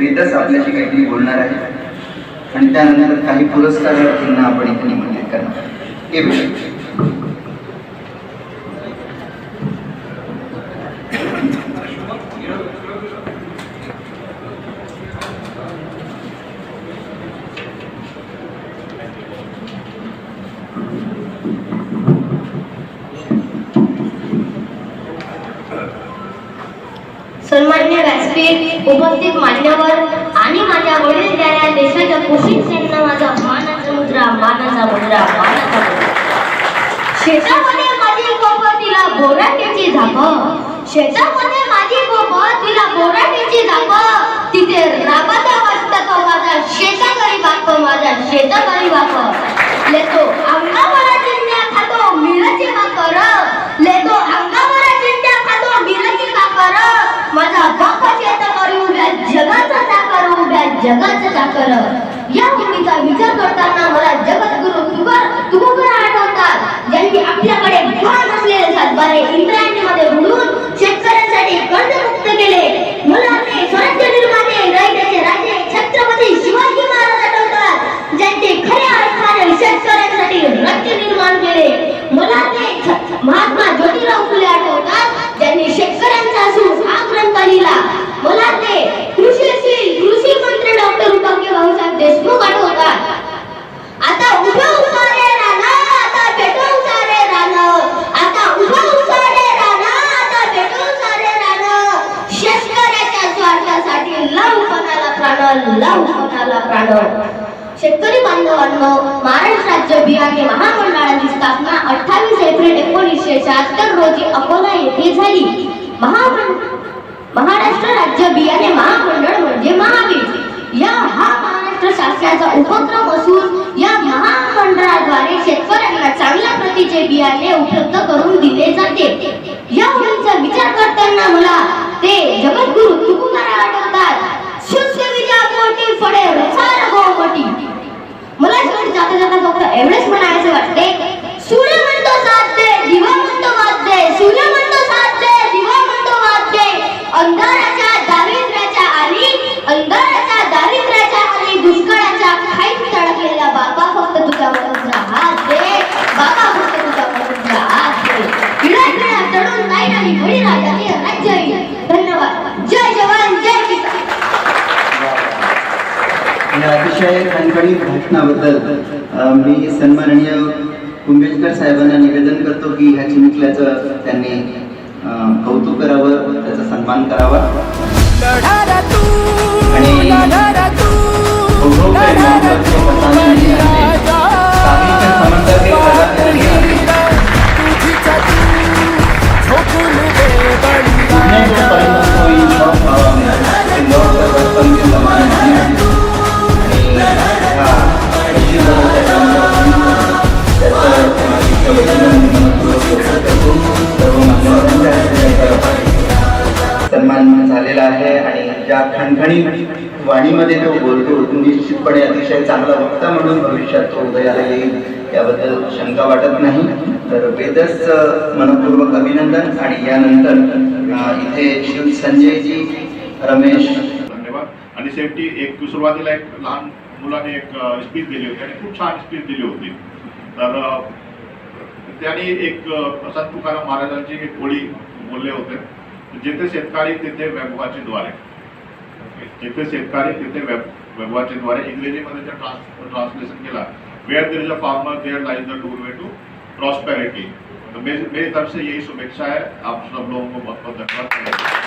वेदच आपल्याशी काहीतरी बोलणार आहे. आणि त्यानंतर काही पुरस्कारार्थींना आपण इथे निमंत्रित करणार हे विषय सन्मान्य उपस्थित मान्यवर आणि माझ्या वडील द्याऱ्या देशाच्या कुशीत सेना माझा मानाचा मुद्रा मानाचा मुद्रा मानाचा शेतामध्ये माझी गोप तिला बोराट्याची झाप. शेतामध्ये माझी गोप तिला बोराट्याची झाप. तिथे राबाचा वाटत तो माझा शेता बाप? ಜಗತ್ लावू कोणाला प्राण. शेतकरी बांधवांनो महाराष्ट्र राज्य बियाणे महामंडळाची स्थापना अठ्ठावीस एप्रिल एकोणीसशे शहात्तर रोजी अकोला येथे झाली. महाराष्ट्र राज्य बियाणे महामंडळ म्हणजे महावीर. या हा महाराष्ट्र शासनाचा उपक्रम असून या महामंडळाद्वारे शेतकऱ्यांना चांगल्या प्रतीचे बियाणे उपलब्ध करून दिले जाते. या मुलींचा विचार करताना मला ते जगद्गुरु तुकोबारा आठवतात या अतिशय खणखणीत भाषणाबद्दल अ, मी सन्माननीय कुंभेजकर साहेबांना निवेदन करतो की ह्या चिमुकल्याचं त्यांनी कौतुक करावं त्याचा सन्मान करावा. आणि सन्मान झालेला आहे आणि ज्या खणखणी वाणीमध्ये तो बोलतो निश्चितपणे अतिशय चांगला वक्ता म्हणून भविष्यात तो उदयाला येईल याबद्दल शंका वाटत नाही. तर वेदच मनपूर्वक अभिनंदन आणि यानंतर इथे शिव संजयजी रमेश. धन्यवाद. आणि सेफ्टी एक सुरुवातीला एक लहान मुलाने एक स्पीच दिली होती आणि खूप छान स्पीच दिली होती. तर त्याने त्यांनी एक प्रसाद संत तुकाराम महाराजांची एक ओळी बोलले होते. जिथे शेतकरी तिथे वैभवाची द्वारे जिथे शेतकरी तिथे वैभवाची वैभवाचे द्वारे इंग्रजीमध्ये ट्रान्स ट्रान्सलेशन केला where there is a farmer there lies the true way to prosperity तो मेरी मेरी तरफ़ से यही शुभेच्छा है. आप सब लोगों को बहुत बहुत धन्यवाद.